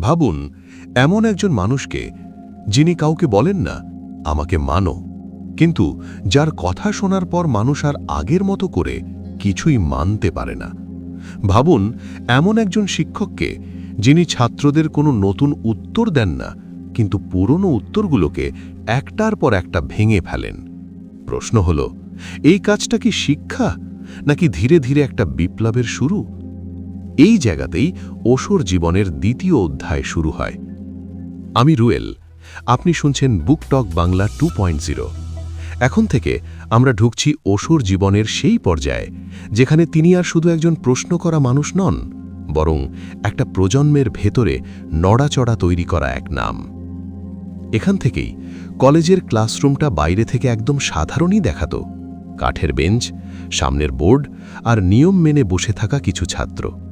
ভাবুন, এমন একজন মানুষকে যিনি কাউকে বলেন না, আমাকে মানো। কিন্তু যার কথা শোনার পর মানুষ আর আগের মতো করে কিছুই মানতে পারে না। ভাবুন, এমন একজন শিক্ষককে যিনি ছাত্রদের কোনো নতুন উত্তর দেন না, কিন্তু পুরনো উত্তরগুলোকে একটার পর একটা ভেঙে ফেলেন। প্রশ্ন হল, এই কাজটা কি শিক্ষা, নাকি ধীরে ধীরে একটা বিপ্লবের শুরু? এই জায়গাতেই ওশোর জীবনের দ্বিতীয় অধ্যায় শুরু হয়। আমি রুয়েল, আপনি শুনছেন বুকটক বাংলা টু এখন থেকে আমরা ঢুকছি ওশোর জীবনের সেই পর্যায়ে, যেখানে তিনি আর শুধু একজন প্রশ্ন করা মানুষ নন, বরং একটা প্রজন্মের ভেতরে নড়াচড়া তৈরি করা এক নাম। এখান থেকেই কলেজের ক্লাসরুমটা বাইরে থেকে একদম সাধারণই দেখাত। কাঠের বেঞ্চ, সামনের বোর্ড আর নিয়ম মেনে বসে থাকা কিছু ছাত্র।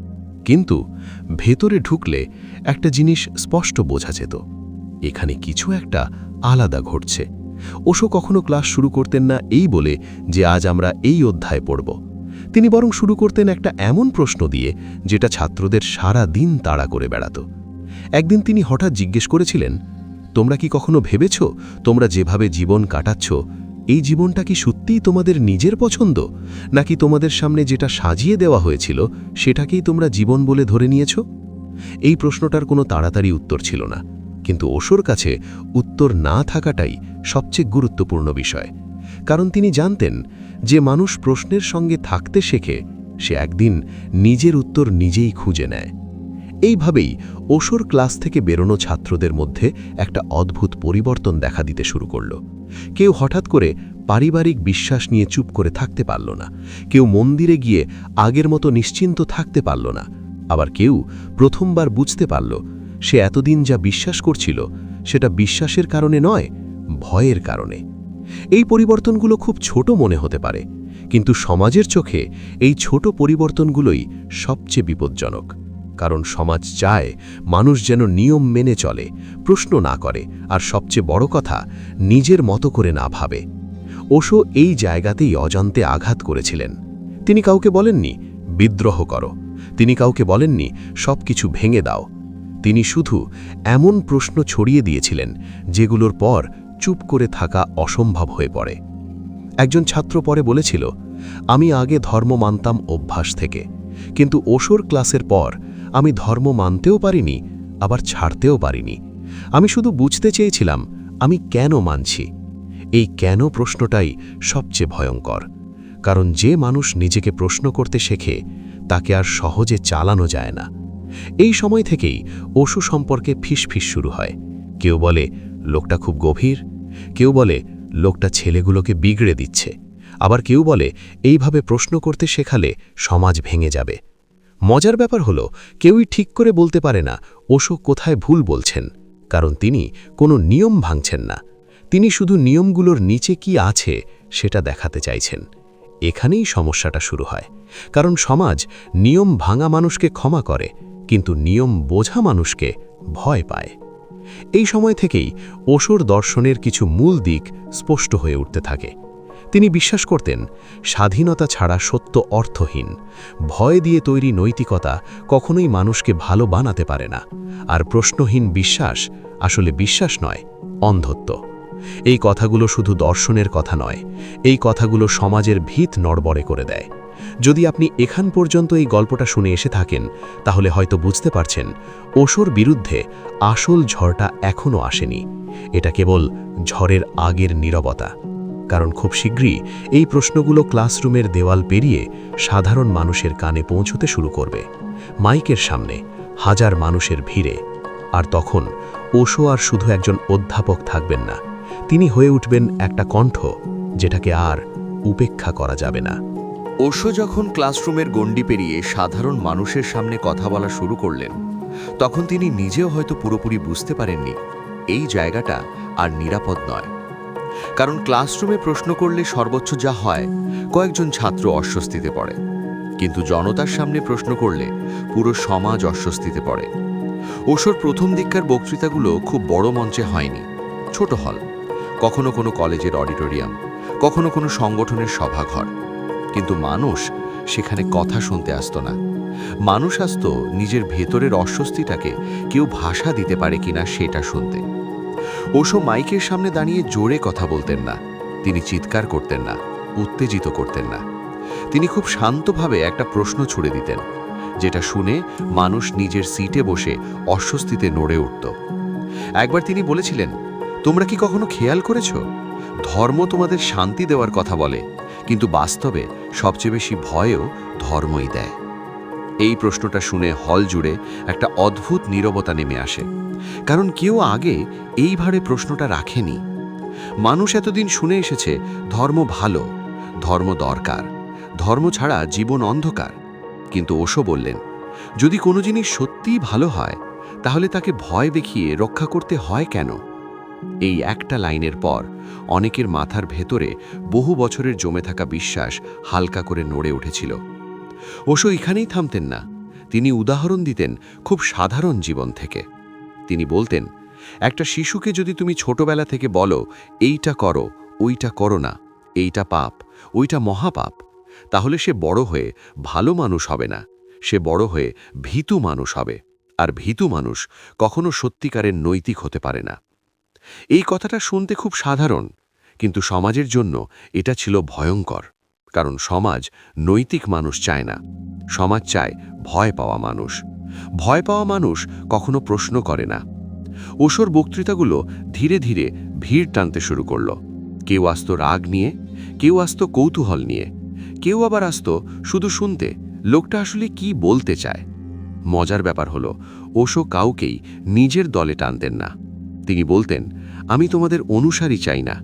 কিন্তু ভেতরে ঢুকলে একটা জিনিস স্পষ্ট বোঝা যেত। এখানে কিছু একটা আলাদা ঘটছে। ওশো কখনো ক্লাস শুরু করতেন না এই বলে যে আজ আমরা এই অধ্যায় পড়ব। তিনি বরং শুরু করতেন একটা এমন প্রশ্ন দিয়ে যেটা ছাত্রদের সারা দিন তাড়া করে বেড়াত। একদিন তিনি হঠাৎ জিজ্ঞেস করেছিলেন, তোমরা কি কখনো ভেবেছ তোমরা যেভাবে জীবন কাটাচ্ছ এই জীবনটা কি সত্যিই তোমাদের নিজের পছন্দ? নাকি তোমাদের সামনে যেটা সাজিয়ে দেওয়া হয়েছিল, সেটাকেই তোমরা জীবন বলে ধরে নিয়েছ? এই প্রশ্নটার কোনো তাড়াতাড়ি উত্তর ছিল না। কিন্তু ওশোর কাছে উত্তর না থাকাটাই সবচেয়ে গুরুত্বপূর্ণ বিষয়। কারণ তিনি জানতেন, যে মানুষ প্রশ্নের সঙ্গে থাকতে শেখে, সে একদিন নিজের উত্তর নিজেই খুঁজে নেয়। এইভাবেই ওশোর ক্লাস থেকে বেরোনো ছাত্রদের মধ্যে একটা অদ্ভুত পরিবর্তন দেখা দিতে শুরু করল। কেউ হঠাৎ করে পারিবারিক বিশ্বাস নিয়ে চুপ করে থাকতে পারল না। কেউ মন্দিরে গিয়ে আগের মতো নিশ্চিন্ত থাকতে পারল না। আবার কেউ প্রথমবার বুঝতে পারল, সে এতদিন যা বিশ্বাস করছিল, সেটা বিশ্বাসের কারণে নয়, ভয়ের কারণে। এই পরিবর্তনগুলো খুব ছোট মনে হতে পারে, কিন্তু সমাজের চোখে এই ছোট পরিবর্তনগুলোই সবচেয়ে বিপজ্জনক। কারণ সমাজ চায় মানুষ যেন নিয়ম মেনে চলে, প্রশ্ন না করে, আর সবচেয়ে বড় কথা, নিজের মতো করে না ভাবে। ওশো এই জায়গাতেই অজান্তে আঘাত করেছিলেন। তিনি কাউকে বলেননি, বিদ্রোহ করো। তিনি কাউকে বলেননি সব কিছু ভেঙে দাও। তিনি শুধু এমন প্রশ্ন ছড়িয়ে দিয়েছিলেন, যেগুলোর পর চুপ করে থাকা অসম্ভব হয়ে পড়ে। একজন ছাত্র পরে বলেছিল, আমি আগে ধর্ম মানতাম অভ্যাস থেকে, কিন্তু ওশোর ক্লাসের পর আমি ধর্ম মানতেও পারিনি, আবার ছাড়তেও পারিনি। আমি শুধু বুঝতে চেয়েছিলাম, আমি কেন মানছি? এই কেন প্রশ্নটাই সবচেয়ে ভয়ঙ্কর। কারণ যে মানুষ নিজেকে প্রশ্ন করতে শেখে, তাকে আর সহজে চালানো যায় না। এই সময় থেকেই ওষু সম্পর্কে ফিসফিস শুরু হয়। কেউ বলে, লোকটা খুব গভীর। কেউ বলে, লোকটা ছেলেগুলোকে বিগড়ে দিচ্ছে। আবার কেউ বলে, এইভাবে প্রশ্ন করতে শেখালে সমাজ ভেঙে যাবে। মজার ব্যাপার হলো, কেউই ঠিক করে বলতে পারে না ওশো কোথায় ভুল বলছেন, কারণ তিনি কোনো নিয়ম ভাঙছেন না। তিনি শুধু নিয়মগুলোর নিচে কি আছে সেটা দেখাতে চাইছেন। এখানেই সমস্যাটা শুরু হয়। কারণ সমাজ নিয়ম ভাঙা মানুষকে ক্ষমা করে, কিন্তু নিয়ম বোঝা মানুষকে ভয় পায়। এই সময় থেকেই ওশোর দর্শনের কিছু মূল দিক স্পষ্ট হয়ে উঠতে থাকে। তিনি বিশ্বাস করতেন, স্বাধীনতা ছাড়া সত্য অর্থহীন। ভয় দিয়ে তৈরি নৈতিকতা কখনোই মানুষকে ভালো বানাতে পারে না। আর প্রশ্নহীন বিশ্বাস আসলে বিশ্বাস নয়, অন্ধত্ব। এই কথাগুলো শুধু দর্শনের কথা নয়, এই কথাগুলো সমাজের ভিত নড়বড়ে করে দেয়। যদি আপনি এখান পর্যন্ত এই গল্পটা শুনে এসে থাকেন, তাহলে হয়তো বুঝতে পারছেন ওশোর বিরুদ্ধে আসল ঝড়টা এখনও আসেনি। এটা কেবল ঝড়ের আগের নীরবতা। কারণ খুব শীঘ্রই এই প্রশ্নগুলো ক্লাসরুমের দেওয়াল পেরিয়ে সাধারণ মানুষের কানে পৌঁছতে শুরু করবে। মাইকের সামনে হাজার মানুষের ভিড়ে। আর তখন ওশো আর শুধু একজন অধ্যাপক থাকবেন না, তিনি হয়ে উঠবেন একটা কণ্ঠ যেটাকে আর উপেক্ষা করা যাবে না। ওশো যখন ক্লাসরুমের গণ্ডি পেরিয়ে সাধারণ মানুষের সামনে কথা বলা শুরু করলেন, তখন তিনি নিজেও হয়তো পুরোপুরি বুঝতে পারেননি, এই জায়গাটা আর নিরাপদ নয়। কারণ ক্লাসরুমে প্রশ্ন করলে সর্বোচ্চ যা হয়, কয়েকজন ছাত্র অস্বস্তিতে পড়ে। কিন্তু জনতার সামনে প্রশ্ন করলে পুরো সমাজ অস্বস্তিতে পড়ে। ওশোর প্রথম দিককার বক্তৃতাগুলো খুব বড় মঞ্চে হয়নি, ছোট হল। কখনো কোনো কলেজের অডিটোরিয়াম, কখনো কোনো সংগঠনের সভাঘর। কিন্তু মানুষ সেখানে কথা শুনতে আসতো না। মানুষ আসতো নিজের ভেতরের অস্বস্তিটাকে কেউ ভাষা দিতে পারে কিনা সেটা শুনতে। ওসো মাইকের সামনে দাঁড়িয়ে জোরে কথা বলতেন না। তিনি চিৎকার করতেন না, উত্তেজিত করতেন না। তিনি খুব শান্তভাবে একটা প্রশ্ন ছুড়ে দিতেন, যেটা শুনে মানুষ নিজের সিটে বসে অস্বস্তিতে নড়ে উঠত। একবার তিনি বলেছিলেন, তোমরা কি কখনো খেয়াল করেছ? ধর্ম তোমাদের শান্তি দেওয়ার কথা বলে, কিন্তু বাস্তবে সবচেয়ে বেশি ভয়ও ধর্মই দেয়। এই প্রশ্নটা শুনে হল জুড়ে একটা অদ্ভুত নীরবতা নেমে আসে। কারণ কেউ আগে এইভাবে প্রশ্নটা রাখেনি। মানুষ এতদিন শুনে এসেছে, ধর্ম ভালো, ধর্ম দরকার, ধর্ম ছাড়া জীবন অন্ধকার। কিন্তু ওশো বললেন, যদি কোনো জিনিস সত্যিই ভালো হয়, তাহলে তাকে ভয় দেখিয়ে রক্ষা করতে হয় কেন? এই একটা লাইনের পর অনেকের মাথার ভেতরে বহু বছরের জমে থাকা বিশ্বাস হালকা করে নড়ে উঠেছিল। ওশো এখানেই থামতেন না। তিনি উদাহরণ দিতেন খুব সাধারণ জীবন থেকে। তিনি বলতেন, একটা শিশুকে যদি তুমি ছোটবেলা থেকে বলো, এইটা করো, ওইটা করো না, এইটা পাপ, ওইটা মহাপাপ, তাহলে সে বড় হয়ে ভালো মানুষ হবে না, সে বড় হয়ে ভীতু মানুষ হবে, আর ভীতু মানুষ কখনো সত্যিকারের নৈতিক হতে পারে না। এই কথাটা শুনতে খুব সাধারণ, কিন্তু সমাজের জন্য এটা ছিল ভয়ঙ্কর, কারণ সমাজ নৈতিক মানুষ চায় না, সমাজ চায় ভয় পাওয়া মানুষ। ভয় পাওয়া মানুষ কখনো প্রশ্ন করে না। ওসর বক্তৃতাগুলো ধীরে ধীরে ভিড় টানতে শুরু করল। কেউ আসতো রাগ নিয়ে, কেউ আসতো কৌতূহল নিয়ে, কেউ আবার আসত শুধু শুনতে, লোকটা আসলে কি বলতে চায়। মজার ব্যাপার হলো ওশো কাউকেই নিজের দলে টানতেন না। তিনি বলতেন, আমি তোমাদের অনুসারী চাই না,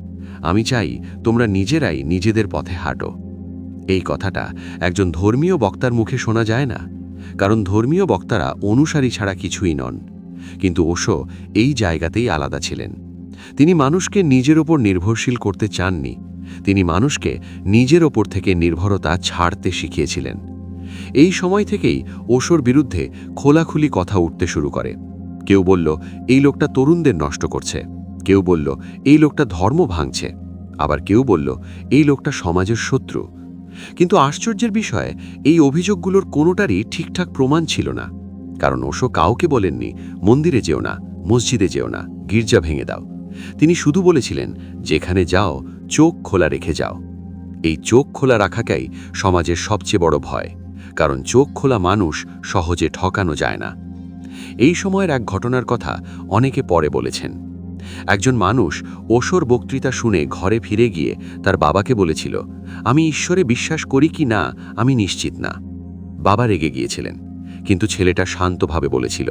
আমি চাই তোমরা নিজেরাই নিজেদের পথে হাঁটো। এই কথাটা একজন ধর্মীয় বক্তার মুখে শোনা যায় না? কারণ ধর্মীয় বক্তারা অনুসারী ছাড়া কিছুই নন। কিন্তু ওশো এই জায়গাতেই আলাদা ছিলেন। তিনি মানুষকে নিজের ওপর নির্ভরশীল করতে চাননি। তিনি মানুষকে নিজের ওপর থেকে নির্ভরতা ছাড়তে শিখিয়েছিলেন। এই সময় থেকেই ওশোর বিরুদ্ধে খোলাখুলি কথা উঠতে শুরু করে। কেউ বলল, এই লোকটা তরুণদের নষ্ট করছে। কেউ বলল, এই লোকটা ধর্ম ভাঙছে। আবার কেউ বলল, এই লোকটা সমাজের শত্রু। কিন্তু আশ্চর্যের বিষয়ে, এই অভিযোগগুলোর কোনোটারই ঠিকঠাক প্রমাণ ছিল না। কারণ ওশো কাউকে বলেননি, মন্দিরে যেও না, মসজিদে যেও না, গির্জা ভেঙে দাও। তিনি শুধু বলেছিলেন, যেখানে যাও, চোখ খোলা রেখে যাও। এই চোখ খোলা রাখাকেই সমাজের সবচেয়ে বড় ভয়, কারণ চোখ খোলা মানুষ সহজে ঠকানো যায় না। এই সময়ের এক ঘটনার কথা অনেকে পরে বলেছেন। একজন মানুষ ওশোর বক্তৃতা শুনে ঘরে ফিরে গিয়ে তার বাবাকে বলেছিল, আমি ঈশ্বরে বিশ্বাস করি কি না, আমি নিশ্চিত না। বাবা রেগে গিয়েছিলেন, কিন্তু ছেলেটা শান্তভাবে বলেছিল,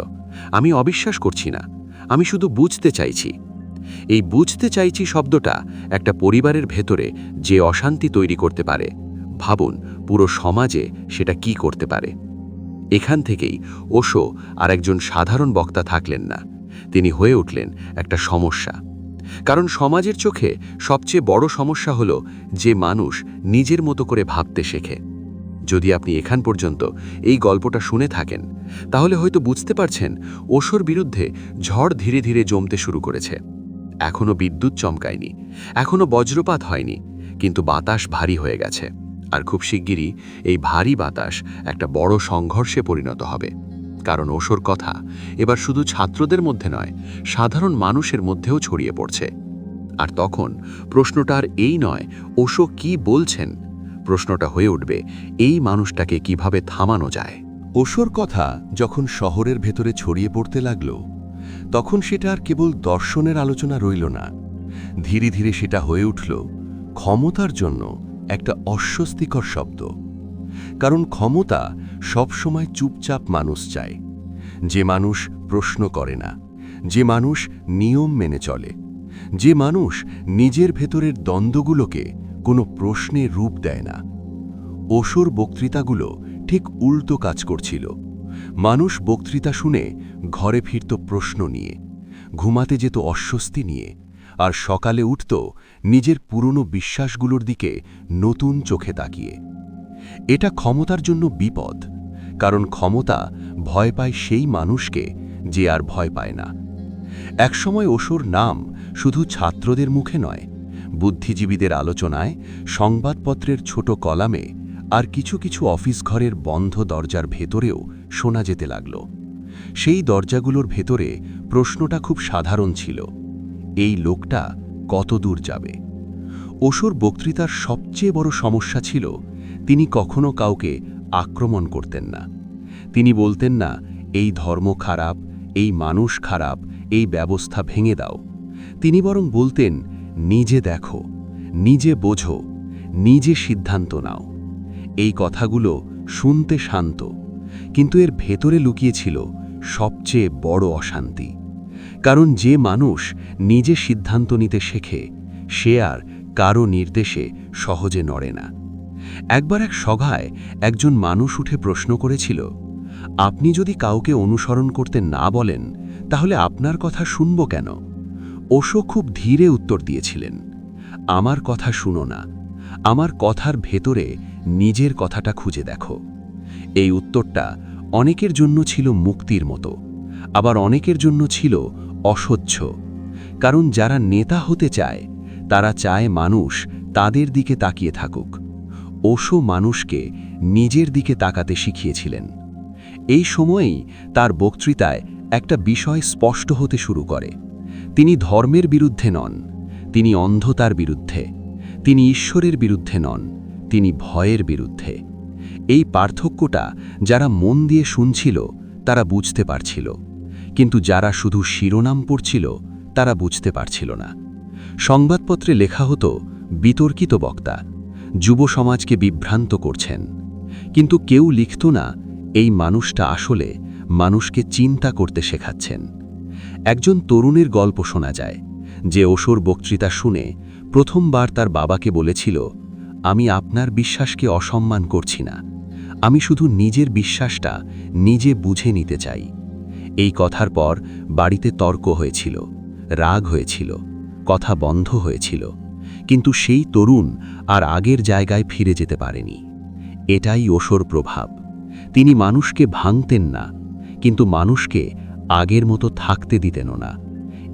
আমি অবিশ্বাস করছি না, আমি শুধু বুঝতে চাইছি। এই বুঝতে চাইছি শব্দটা একটা পরিবারের ভেতরে যে অশান্তি তৈরি করতে পারে, ভাবুন পুরো সমাজে সেটা কি করতে পারে। এখান থেকেই ওশো আর একজন সাধারণ বক্তা থাকলেন না। তিনি হয়ে উঠলেন একটা সমস্যা। কারণ সমাজের চোখে সবচেয়ে বড় সমস্যা হলো যে মানুষ নিজের মতো করে ভাবতে শেখে। যদি আপনি এখান পর্যন্ত এই গল্পটা শুনে থাকেন, তাহলে হয়তো বুঝতে পারছেন ওশোর বিরুদ্ধে ঝড় ধীরে ধীরে জমতে শুরু করেছে। এখনও বিদ্যুৎ চমকায়নি এখনও বজ্রপাত হয়নি, কিন্তু বাতাস ভারী হয়ে গেছে। আর খুব শিগগিরই এই ভারী বাতাস একটা বড় সংঘর্ষে পরিণত হবে। কারণ ওশোর কথা। এবার শুধু ছাত্রদের মধ্যে নয়, সাধারণ মানুষের মধ্যেও ছড়িয়ে পড়ছে। আর তখন প্রশ্নটা আর এই নয় ওশো কি বলছেন? প্রশ্নটা হয়ে উঠবে, এই মানুষটাকে কীভাবে থামানো যায়? ওশোর কথা যখন শহরের ভেতরে ছড়িয়ে পড়তে লাগল, তখন সেটা আর কেবল দর্শনের আলোচনা রইল না। ধীরে ধীরে সেটা হয়ে উঠল ক্ষমতার জন্য একটা অস্বস্তিকর শব্দ। কারণ ক্ষমতা সবসময় চুপচাপ মানুষ চায়। যে মানুষ প্রশ্ন করে না, যে মানুষ নিয়ম মেনে চলে, যে মানুষ নিজের ভেতরের দ্বন্দ্বগুলোকে কোনো প্রশ্নে রূপ দেয় না। অসুর বক্তৃতাগুলো ঠিক উল্টো কাজ করছিল। মানুষ বক্তৃতা শুনে ঘরে ফিরত প্রশ্ন নিয়ে, ঘুমাতে যেত অস্বস্তি নিয়ে, আর সকালে উঠত নিজের পুরনো বিশ্বাসগুলোর দিকে নতুন চোখে তাকিয়ে। এটা ক্ষমতার জন্য বিপদ, কারণ ক্ষমতা ভয় পায় সেই মানুষকে যে আর ভয় পায় না। একসময় অসুর নাম শুধু ছাত্রদের মুখে নয়, বুদ্ধিজীবীদের আলোচনায়, সংবাদপত্রের ছোট কলামে আর কিছু কিছু অফিস ঘরের বন্ধ দরজার ভেতরেও শোনা যেতে লাগল। সেই দরজাগুলোর ভেতরে প্রশ্নটা খুব সাধারণ ছিল, এই লোকটা কত দূর যাবে? ওসুর বক্তৃতার সবচেয়ে বড় সমস্যা ছিল তিনি কখনো কাউকে আক্রমণ করতেন না। তিনি বলতেন না, এই ধর্ম খারাপ, এই মানুষ খারাপ, এই ব্যবস্থা ভেঙে দাও। তিনি বরং বলতেন, নিজে দেখো, নিজে বোঝো, নিজে সিদ্ধান্ত নাও। এই কথাগুলো শুনতে শান্ত, কিন্তু এর ভেতরে লুকিয়েছিল সবচেয়ে বড় অশান্তি। কারণ যে মানুষ নিজে সিদ্ধান্ত নিতে শেখে, সে আর কারও নির্দেশে সহজে নড়ে না। একবার এক সভায় একজন মানুষ উঠে প্রশ্ন করেছিল, আপনি যদি কাউকে অনুসরণ করতে না বলেন, তাহলে আপনার কথা শুনব কেন? ওশো খুব ধীরে উত্তর দিয়েছিলেন, আমার কথা শুনো না, আমার কথার ভেতরে নিজের কথাটা খুঁজে দেখো। এই উত্তরটা অনেকের জন্য ছিল মুক্তির মতো, আবার অনেকের জন্য ছিল অসহ্য, কারণ যারা নেতা হতে চায়, তারা চায় মানুষ তাদের দিকে তাকিয়ে থাকুক। ওশো মানুষকে নিজের দিকে তাকাতে শিখিয়েছিলেন। এই সময়েই তার বক্তৃতায় একটা বিষয় স্পষ্ট হতে শুরু করে। তিনি ধর্মের বিরুদ্ধে নন, তিনি অন্ধতার বিরুদ্ধে, তিনি ঈশ্বরের বিরুদ্ধে নন, তিনি ভয়ের বিরুদ্ধে। এই পার্থক্যটা যারা মন দিয়ে শুনছিল, তারা বুঝতে পারছিল। কিন্তু যারা শুধু শিরোনাম পড়ছিল, তারা বুঝতে পারছিল না। সংবাদপত্রে লেখা হতো, বিতর্কিত বক্তা যুব সমাজকে বিভ্রান্ত করছেন। কিন্তু কেউ লিখত না, এই মানুষটা আসলে মানুষকে চিন্তা করতে শেখাচ্ছেন। একজন তরুণের গল্প শোনা যায়, যে ওসর বক্তৃতা শুনে প্রথমবার তার বাবাকে বলেছিল, আমি আপনার বিশ্বাসকে অসম্মান করছি না। আমি শুধু নিজের বিশ্বাসটা নিজে বুঝে নিতে চাই। এই কথার পর বাড়িতে তর্ক হয়েছিল, রাগ হয়েছিল, কথা বন্ধ হয়েছিল। কিন্তু সেই তরুণ আর আগের জায়গায় ফিরে যেতে পারেনি। এটাই ওসর প্রভাব। তিনি মানুষকে ভাঙতেন না, কিন্তু মানুষকে আগের মতো থাকতে দিতেনও না।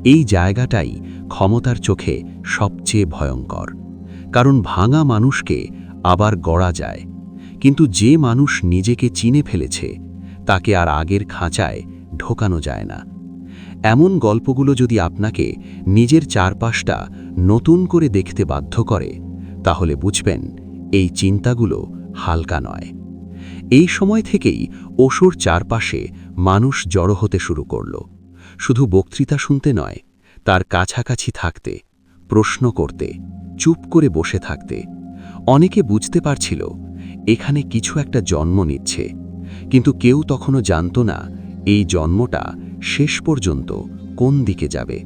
এই জায়গাটাই ক্ষমতার চোখে সবচেয়ে ভয়ঙ্কর। কারণ ভাঙা মানুষকে আবার গড়া যায়। কিন্তু যে মানুষ নিজেকে চিনে ফেলেছে, তাকে আর আগের খাঁচায় ঢোকানো যায় না। এমন গল্পগুলো যদি আপনাকে নিজের চারপাশটা নতুন করে দেখতে বাধ্য করে, তাহলে বুঝবেন এই চিন্তাগুলো হালকা নয়। এই সময় থেকেই ওষুর চারপাশে মানুষ জড়ো হতে শুরু করল। শুধু বক্তৃতা শুনতে নয়, তার কাছাকাছি থাকতে, প্রশ্ন করতে, চুপ করে বসে থাকতে। অনেকে বুঝতে পারছিল, এখানে কিছু একটা জন্ম নিচ্ছে, কিন্তু কেউ তখনও জানত না এই জন্মটা শেষ পর্যন্ত কোন দিকে যাবে?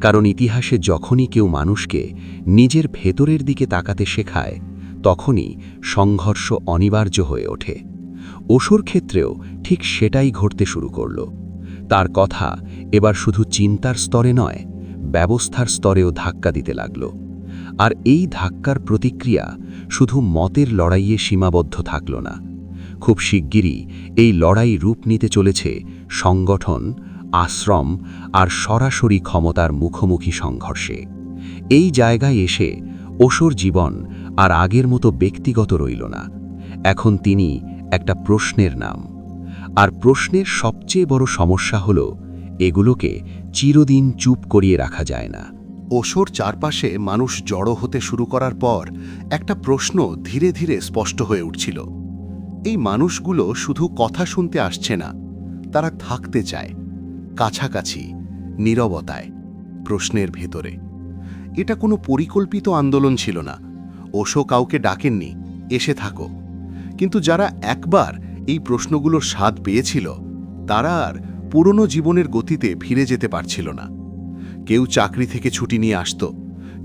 কারণ ইতিহাসে যখনই কেউ মানুষকে নিজের ভেতরের দিকে তাকাতে শেখায়, তখনই সংঘর্ষ অনিবার্য হয়ে ওঠে। ওষুর ক্ষেত্রেও ঠিক সেটাই ঘটতে শুরু করল। তার কথা এবার শুধু চিন্তার স্তরে নয়, ব্যবস্থার স্তরেও ধাক্কা দিতে লাগল। আর এই ধাক্কার প্রতিক্রিয়া শুধু মতের লড়াইয়ে সীমাবদ্ধ থাকল না। খুব শিগগিরই এই লড়াই রূপ নিতে চলেছে সংগঠন, আশ্রম আর সরাসরি ক্ষমতার মুখোমুখি সংঘর্ষে। এই জায়গায় এসে ওসর জীবন আর আগের মতো ব্যক্তিগত রইল না। এখন তিনি একটা প্রশ্নের নাম। আর প্রশ্নের সবচেয়ে বড় সমস্যা হল, এগুলোকে চিরদিন চুপ করিয়ে রাখা যায় না। ওশোর চারপাশে মানুষ জড়ো হতে শুরু করার পর একটা প্রশ্ন ধীরে ধীরে স্পষ্ট হয়ে উঠছিল। এই মানুষগুলো শুধু কথা শুনতে আসছে না, তারা থাকতে চায়, কাছাকাছি, নীরবতায়, প্রশ্নের ভেতরে। এটা কোনো পরিকল্পিত আন্দোলন ছিল না। ওশো কাউকে ডাকেননি, এসে থাকো। কিন্তু যারা একবার এই প্রশ্নগুলোর স্বাদ পেয়েছিল, তারা আর পুরনো জীবনের গতিতে ফিরে যেতে পারছিল না। কেউ চাকরি থেকে ছুটি নিয়ে আসত,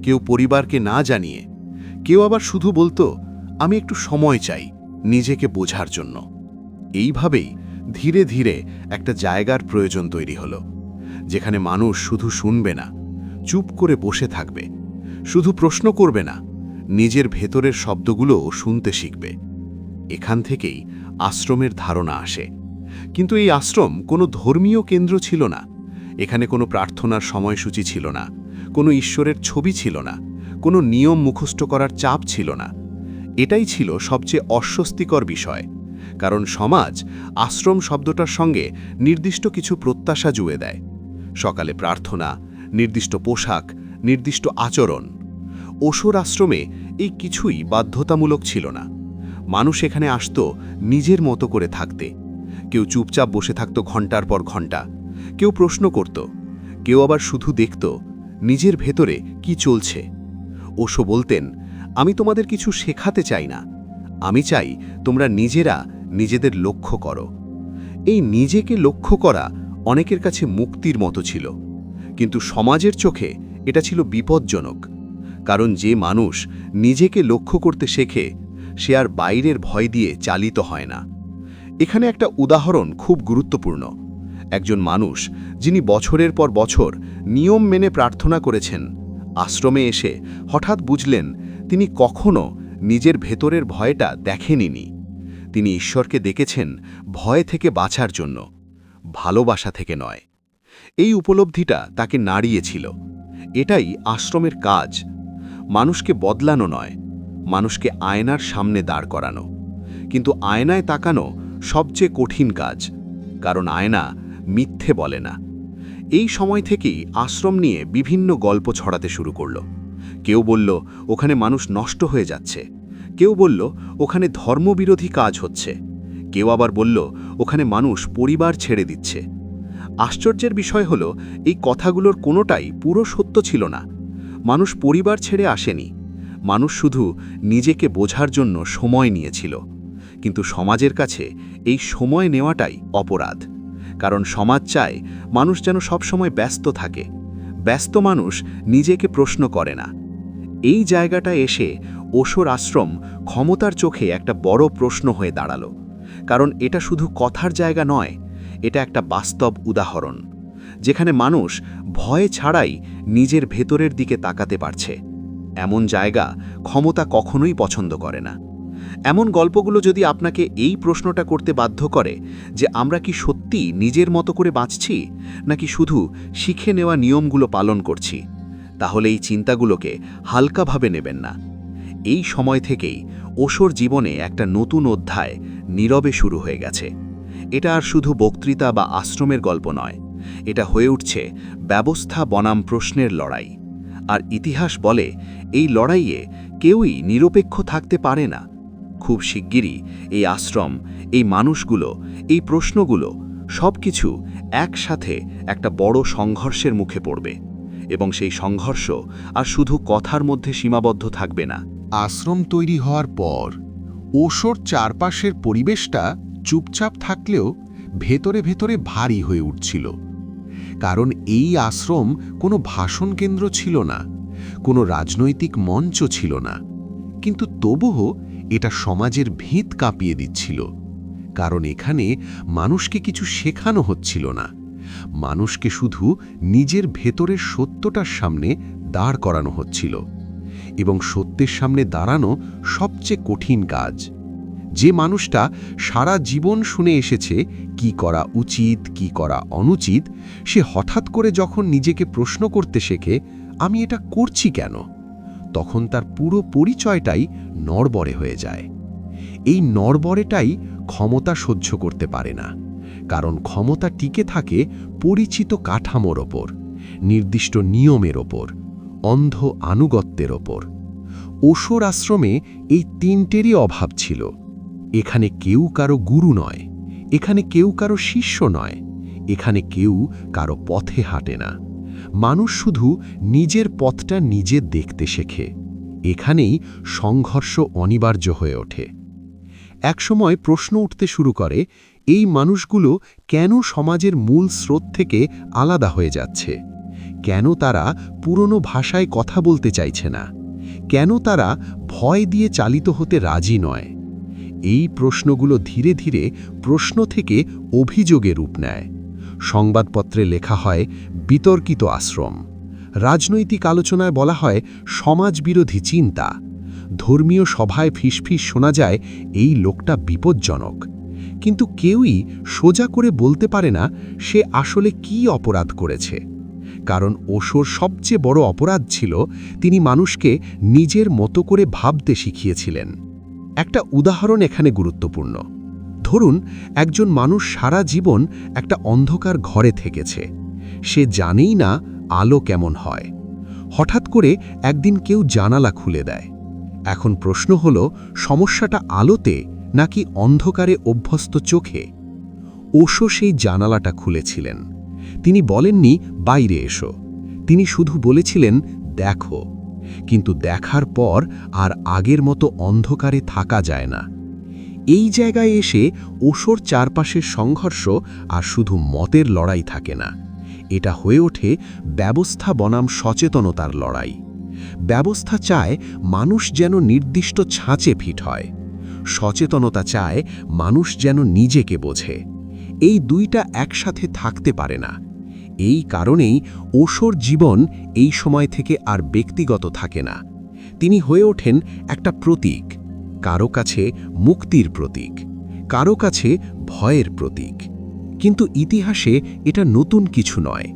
কেউ পরিবারকে না জানিয়ে, কেউ আবার শুধু বলতো, আমি একটু সময় চাই। নিজেকে বোঝার জন্য। এইভাবেই ধীরে ধীরে একটা জায়গার প্রয়োজন তৈরি হলো, যেখানে মানুষ শুধু শুনবে না, চুপ করে বসে থাকবে, শুধু প্রশ্ন করবে না, নিজের ভেতরের শব্দগুলো শুনতে শিখবে। এখান থেকেই আশ্রমের ধারণা আসে। কিন্তু এই আশ্রম কোনো ধর্মীয় কেন্দ্র ছিল না, এখানে কোনো প্রার্থনার সময়সূচি ছিল না, কোনো ঈশ্বরের ছবি ছিল না, কোনো নিয়ম মুখস্থ করার চাপ ছিল না। এটাই ছিল সবচেয়ে অস্বস্তিকর বিষয়, কারণ সমাজ আশ্রম শব্দটার সঙ্গে নির্দিষ্ট কিছু প্রত্যাশা জুয়ে দেয়। সকালে প্রার্থনা, নির্দিষ্ট পোশাক, নির্দিষ্ট আচরণ। ওষর আশ্রমে এই কিছুই বাধ্যতামূলক ছিল না। মানুষ এখানে আসত নিজের মতো করে থাকতে। কেউ চুপচাপ বসে থাকত ঘণ্টার পর ঘণ্টা কেউ প্রশ্ন করত। কেউ আবার শুধু দেখত নিজের ভেতরে কি চলছে। ওশো বলতেন আমি তোমাদের কিছু শেখাতে চাই না। আমি চাই তোমরা নিজেরা নিজেদের লক্ষ্য করো। এই নিজেকে লক্ষ্য করা অনেকের কাছে মুক্তির মতো ছিল। কিন্তু সমাজের চোখে এটা ছিল বিপজ্জনক। কারণ যে মানুষ নিজেকে লক্ষ্য করতে শেখে, সে আর বাইরের ভয় দিয়ে চালিত হয় না। এখানে একটা উদাহরণ খুব গুরুত্বপূর্ণ। একজন মানুষ যিনি বছরের পর বছর নিয়ম মেনে প্রার্থনা করেছেন, আশ্রমে এসে হঠাৎ বুঝলেন তিনি কখনো নিজের ভেতরের ভয়টা দেখেনিনি তিনি ঈশ্বরকে দেখেছেন ভয় থেকে বাঁচার জন্য, ভালোবাসা থেকে নয়। এই উপলব্ধিটা তাকে নাড়িয়েছিল। এটাই আশ্রমের কাজ। মানুষকে বদলানো নয়, মানুষকে আয়নার সামনে দাঁড় করানো। কিন্তু আয়নায় তাকানো সবচেয়ে কঠিন কাজ, কারণ আয়না মিথ্যে বলে না। এই সময় থেকেই আশ্রম নিয়ে বিভিন্ন গল্প ছড়াতে শুরু করল। কেউ বলল, ওখানে মানুষ নষ্ট হয়ে যাচ্ছে। কেউ বলল, ওখানে ধর্মবিরোধী কাজ হচ্ছে। কেউ আবার বলল, ওখানে মানুষ পরিবার ছেড়ে দিচ্ছে। আশ্চর্যের বিষয় হলো, এই কথাগুলোর কোনোটাই পুরো সত্য ছিল না। মানুষ পরিবার ছেড়ে আসেনি। মানুষ শুধু নিজেকে বোঝার জন্য সময় নিয়েছিল। কিন্তু সমাজের কাছে এই সময় নেওয়াটাই অপরাধ। কারণ সমাজ চায় মানুষ যেন সবসময় ব্যস্ত থাকে। ব্যস্ত মানুষ নিজেকে প্রশ্ন করে না। এই জায়গাটা এসে ওশোর আশ্রম ক্ষমতার চোখে একটা বড় প্রশ্ন হয়ে দাঁড়াল। কারণ এটা শুধু কথার জায়গা নয়, এটা একটা বাস্তব উদাহরণ, যেখানে মানুষ ভয় ছাড়াই নিজের ভেতরের দিকে তাকাতে পারছে। এমন জায়গা ক্ষমতা কখনোই পছন্দ করে না। এমন গল্পগুলো যদি আপনাকে এই প্রশ্নটা করতে বাধ্য করে যে আমরা কি সত্যি নিজের মতো করে বাঁচছি, নাকি শুধু শিখে নেওয়া নিয়মগুলো পালন করছি তাহলে এই চিন্তাগুলোকে হালকাভাবে নেবেন না। এই সময় থেকেই ওশোর জীবনে একটা নতুন অধ্যায় নীরবে শুরু হয়ে গেছে। এটা আর শুধু বক্তৃতা বা আশ্রমের গল্প নয়, এটা হয়ে উঠছে ব্যবস্থা বনাম প্রশ্নের লড়াই। আর ইতিহাস বলে, এই লড়াইয়ে কেউই নিরপেক্ষ থাকতে পারে না। খুব শিগগিরই এই আশ্রম, এই মানুষগুলো, এই প্রশ্নগুলো সব কিছু একসাথে একটা বড় সংঘর্ষের মুখে পড়বে। এবং সেই সংঘর্ষ আর শুধু কথার মধ্যে সীমাবদ্ধ থাকবে না। আশ্রম তৈরি হওয়ার পর ওশোর চারপাশের পরিবেশটা চুপচাপ থাকলেও ভেতরে ভেতরে ভারী হয়ে উঠছিল। কারণ এই আশ্রম কোনো ভাষণ কেন্দ্র ছিল না, কোনো রাজনৈতিক মঞ্চ ছিল না। কিন্তু তবুও এটা সমাজের ভিত কাঁপিয়ে দিচ্ছিল, কারণ এখানে মানুষকে কিছু শেখানো হচ্ছিল না। মানুষকে শুধু নিজের ভেতরের সত্যটার সামনে দাঁড় করানো হচ্ছিল এবং সত্যের সামনে দাঁড়ানো সবচেয়ে কঠিন কাজ। যে মানুষটা সারা জীবন শুনে এসেছে কি করা উচিত, কি করা অনুচিত, সে হঠাৎ করে যখন নিজেকে প্রশ্ন করতে শেখে, আমি এটা করছি কেন? তখন তার পুরো পরিচয়টাই নড়বড়ে হয়ে যায়। এই নড়বড়েটাই ক্ষমতা সহ্য করতে পারে না। কারণ ক্ষমতা টিকে থাকে পরিচিত কাঠামোর ওপর, নির্দিষ্ট নিয়মের ওপর, অন্ধ আনুগত্যের ওপর। ওশোর আশ্রমে এই তিনটেরই অভাব ছিল। এখানে কেউ কারও গুরু নয়, এখানে কেউ কারও শিষ্য নয়, এখানে কেউ কারও পথে হাঁটে না। মানুষ শুধু নিজের পথটা নিজে দেখতে শেখে। এখানেই সংঘর্ষ অনিবার্য হয়ে ওঠে। একসময় প্রশ্ন উঠতে শুরু করে এই মানুষগুলো কেন সমাজের মূল স্রোত থেকে আলাদা হয়ে যাচ্ছে? কেন তারা পুরনো ভাষায় কথা বলতে চাইছে না? কেন তারা ভয় দিয়ে চালিত হতে রাজি নয়? এই প্রশ্নগুলো ধীরে ধীরে প্রশ্ন থেকে অভিযোগে রূপ নেয়। সংবাদপত্রে লেখা হয়, বিতর্কিত আশ্রম। রাজনৈতিক আলোচনায় বলা হয়, সমাজবিরোধী চিন্তা। ধর্মীয় সভায় ফিসফিস শোনা যায়, এই লোকটা বিপজ্জনক। কিন্তু কেউই সোজা করে বলতে পারে না সে আসলে কি অপরাধ করেছে। কারণ ওশোর সবচেয়ে বড় অপরাধ ছিল তিনি মানুষকে নিজের মতো করে ভাবতে শিখিয়েছিলেন। একটা উদাহরণ এখানে গুরুত্বপূর্ণ। ধরুন, একজন মানুষ সারা জীবন একটা অন্ধকার ঘরে থেকেছে। সে জানেই না আলো কেমন হয়। হঠাৎ করে একদিন কেউ জানালা খুলে দেয়। এখন প্রশ্ন হল, সমস্যাটা আলোতে নাকি অন্ধকারে অভ্যস্ত চোখে? ওশো সেই জানালাটা খুলেছিলেন। তিনি বলেননি, বাইরে এসো। তিনি শুধু বলেছিলেন, দেখো। কিন্তু দেখার পর আর আগের মতো অন্ধকারে থাকা যায় না। এই জায়গায় এসে ওশোর চারপাশের সংঘর্ষ আর শুধু মতের লড়াই থাকে না। এটা হয়ে ওঠে ব্যবস্থা বনাম সচেতনতার লড়াই। ব্যবস্থা চায় মানুষ যেন নির্দিষ্ট ছাঁচে ফিট হয়। সচেতনতা চায়, মানুষ যেন নিজেকে বোঝে। এই দুইটা একসাথে থাকতে পারে না। এই কারণেই ওশোর জীবন এই সময় থেকে আর ব্যক্তিগত থাকে না। তিনি হয়ে ওঠেন একটা প্রতীক, কারও কাছে মুক্তির প্রতীক, কারও কাছে ভয়ের প্রতীক। কিন্তু ইতিহাসে এটা নতুন কিছু নয়।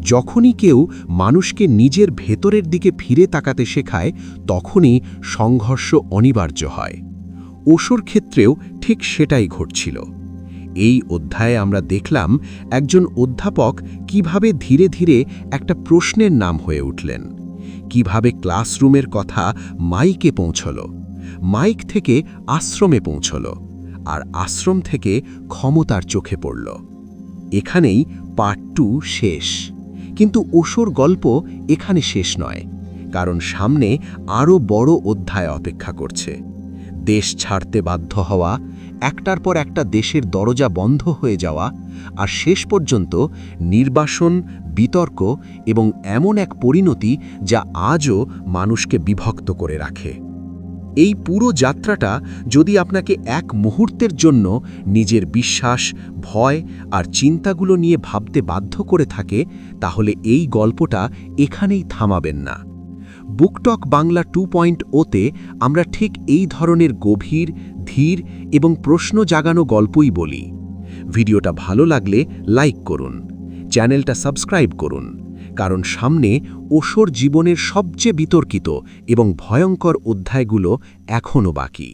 যখনই কেউ মানুষকে নিজের ভেতরের দিকে ফিরে তাকাতে শেখায়, তখনই সংঘর্ষ অনিবার্য হয়। ওশোর ক্ষেত্রেও ঠিক সেটাই ঘটছিল। এই অধ্যায়ে আমরা দেখলাম একজন অধ্যাপক কীভাবে ধীরে ধীরে একটা প্রশ্নের নাম হয়ে উঠলেন। কীভাবে ক্লাসরুমের কথা মাইকে পৌঁছল, মাইক থেকে আশ্রমে পৌঁছল আর আশ্রম থেকে ক্ষমতার চোখে পড়ল। এখানেই পার্ট টু শেষ। কিন্তু ওশোর গল্প এখানে শেষ নয়, কারণ সামনে আরও বড় অধ্যায় অপেক্ষা করছে। দেশ ছাড়তে বাধ্য হওয়া, একটার পর একটা দেশের দরজা বন্ধ হয়ে যাওয়া আর শেষ পর্যন্ত নির্বাসন, বিতর্ক এবং এমন এক পরিণতি যা আজও মানুষকে বিভক্ত করে রাখে। এই পুরো যাত্রাটা যদি আপনাকে এক মুহূর্তের জন্য নিজের বিশ্বাস, ভয় আর চিন্তাগুলো নিয়ে ভাবতে বাধ্য করে থাকে, তাহলে এই গল্পটা এখানেই থামাবেন না। বুকটক বাংলা টু পয়েন্ট ওতে আমরা ঠিক এই ধরনের গভীর, ধীর এবং প্রশ্ন জাগানো গল্পই বলি। ভিডিওটা ভালো লাগলে লাইক করুন, চ্যানেলটা সাবস্ক্রাইব করুন, কারণ সামনে ওশোর জীবনের সবচেয়ে বিতর্কিত এবং ভয়ঙ্কর অধ্যায়গুলো এখনও বাকি।